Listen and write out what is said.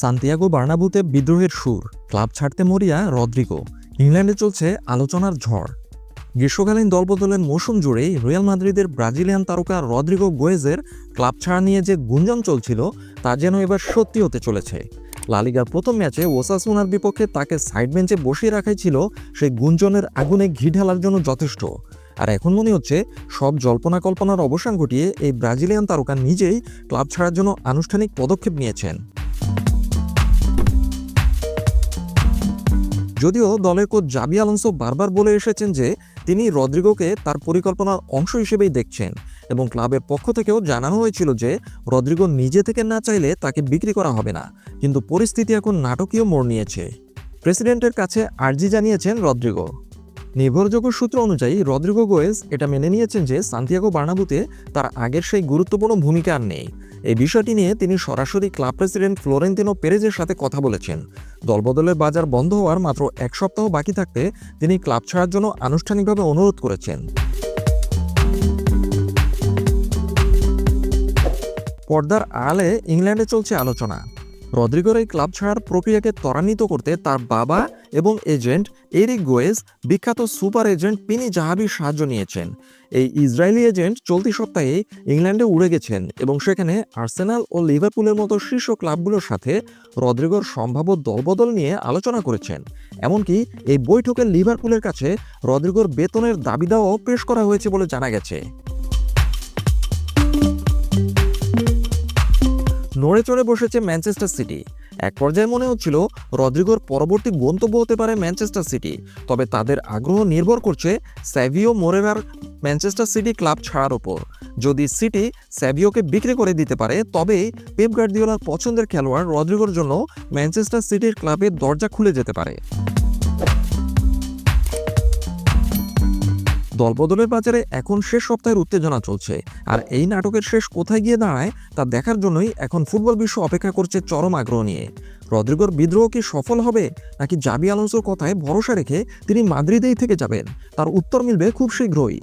Santiago বার্নাবুতে বিদ্রোহের সুর, club ছাড়তে মরিয়া রদ্রিগো। ইংল্যান্ডে চলছে আলোচনার ঝড়। গ্রীষ্মকালীন দলবদলের মৌসুম জুড়েই রিয়াল মাদ্রিদের ব্রাজিলিয়ান তারকা রদ্রিগো গোয়েজের ক্লাব ছাড়া নিয়ে যে গুঞ্জন চলছিল, তা যেন এবার সত্যি হতে চলেছে। লালিগার প্রথম ম্যাচে ওসাসুনার বিপক্ষে তাকে সাইড বেঞ্চে বসিয়ে রাখাই ছিল সেই গুঞ্জনের আগুনে ঘি ঢালার জন্য যথেষ্ট। আর এখন মনে হচ্ছে, সব জল্পনা কল্পনার অবসান ঘটিয়ে এই ব্রাজিলিয়ান তারকা নিজেই ক্লাব ছাড়ার জন্য আনুষ্ঠানিক পদক্ষেপ নিয়েছেন। যদিও দলের কোচ জাবি আলোনসো বারবার বলে এসেছেন যে তিনি রদ্রিগোকে তার পরিকল্পনার অংশ হিসেবেই দেখছেন এবং ক্লাবের পক্ষ থেকেও জানানো হয়েছিল যে রদ্রিগো নিজে থেকে না চাইলে তাকে বিক্রি করা হবে না, কিন্তু পরিস্থিতি এখন নাটকীয় মোড় নিয়েছে। প্রেসিডেন্টের কাছে আর্জি জানিয়েছেন রদ্রিগো। নির্ভরযোগ্য সূত্র অনুযায়ী রদ্রিগো গোয়েজ এটা মেনে নিয়েছেন যে সান্তিয়াগো বার্নাবুতে তার আগের সেই গুরুত্বপূর্ণ ভূমিকা আর নেই। এই বিষয়টি নিয়ে তিনি সরাসরি ক্লাব প্রেসিডেন্ট ফ্লোরেন্তিনো পেরেজের সাথে কথা বলেছেন। দলবদলের বাজার বন্ধ হওয়ার মাত্র এক সপ্তাহ বাকি থাকতে তিনি ক্লাব ছাড়ার জন্য আনুষ্ঠানিকভাবে অনুরোধ করেছেন। পর্দার আড়ালে ইংল্যান্ডে চলছে আলোচনা। রদ্রিগোর এই ক্লাব ছাড়ার প্রক্রিয়াকে ত্বরান্বিত করতে তার বাবা এবং এজেন্ট এরিক গোয়েজ বিখ্যাত সুপার এজেন্ট পিনি জাহাবির সাহায্য নিয়েছেন। এই ইসরায়েলি এজেন্ট চলতি সপ্তাহে ইংল্যান্ডে উড়ে গেছেন এবং সেখানে আর্সেনাল ও লিভারপুলের মতো শীর্ষ ক্লাবগুলোর সাথে রদ্রিগোর সম্ভাব্য দলবদল নিয়ে আলোচনা করেছেন। এমনকি এই বৈঠকে লিভারপুলের কাছে রদ্রিগোর বেতনের দাবি দেওয়াও পেশ করা হয়েছে বলে জানা গেছে। নড়ে চড়ে বসেছে ম্যানচেস্টার সিটি। এক পর্যায়ে মনে হচ্ছিল রদ্রিগোর পরবর্তী গন্তব্য হতে পারে ম্যানচেস্টার সিটি, তবে তাদের আগ্রহ নির্ভর করছে স্যাভিও মোরেরার ম্যানচেস্টার সিটি ক্লাব ছাড়ার ওপর। যদি সিটি স্যাভিওকে বিক্রি করে দিতে পারে, তবে পেপ গার্দিওলার পছন্দের খেলোয়াড় রদ্রিগোর জন্য ম্যানচেস্টার সিটির ক্লাবের দরজা খুলে যেতে পারে। দলবদলের বাজারে এখন শেষ সপ্তাহের উত্তেজনা চলছে। আর এই নাটকের শেষ কোথায় গিয়ে দাঁড়ায়, তা দেখার জন্যই এখন ফুটবল বিশ্ব অপেক্ষা করছে চরম আগ্রহ নিয়ে। রদ্রিগোর বিদ্রোহ কি সফল হবে, নাকি জাবি আলোনসোর কথায় ভরসা রেখে তিনি মাদ্রিদেই থেকে যাবেন? তার উত্তর মিলবে খুব শীঘ্রই।